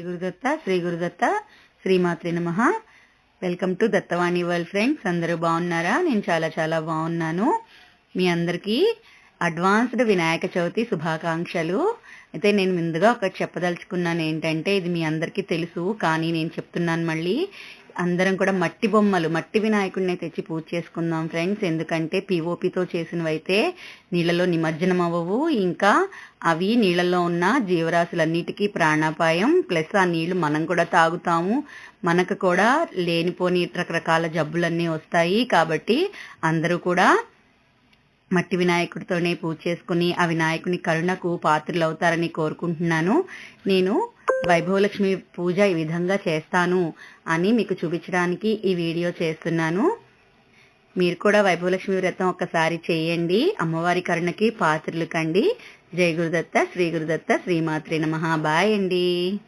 శ్రీ గురుదత్త శ్రీ గురుదత్త శ్రీమాతృ నమ. Welcome to Dattavani world friends. అందరూ బాగున్నారా? నేను చాలా చాలా బాగున్నాను. మీ అందరికీ అడ్వాన్స్డ్ వినాయక చవితి శుభాకాంక్షలు. అయితే నేను ముందుగా ఒకటి చెప్పదలుచుకున్నాను ఏంటంటే ఇది మీ అందరికీ తెలుసు కానీ నేను చెప్తున్నాను మళ్ళీ. అందరం కూడా మట్టి బొమ్మలు మట్టి వినాయకుడిని తెచ్చి పూజ చేసుకుందాం ఫ్రెండ్స్. ఎందుకంటే పిఓపితో చేసినవైతే నీళ్ళలో నిమజ్జనం అవ్వవు ఇంకా అవి నీళ్ళలో ఉన్న జీవరాశులన్నిటికీ ప్రాణాపాయం. ప్లస్ ఆ నీళ్ళు మనం కూడా తాగుతాము. మనకు కూడా లేనిపోని రకరకాల జబ్బులన్నీ వస్తాయి. కాబట్టి అందరూ కూడా మట్టి వినాయకుడితోనే పూజ చేసుకుని ఆ వినాయకుని కరుణకు పాత్రలు అవుతారని కోరుకుంటున్నాను. నేను వైభవలక్ష్మి పూజ ఈ విధంగా చేస్తాను అని మీకు చూపించడానికి ఈ వీడియో చేస్తున్నాను. మీరు కూడా వైభవలక్ష్మి వ్రతం ఒక్కసారి చేయండి. అమ్మవారి కరుణకి పాత్రలు కండి. జై గురుదత్త శ్రీ గురుదత్త శ్రీమాత్రి నమ. బాయ్ అండి.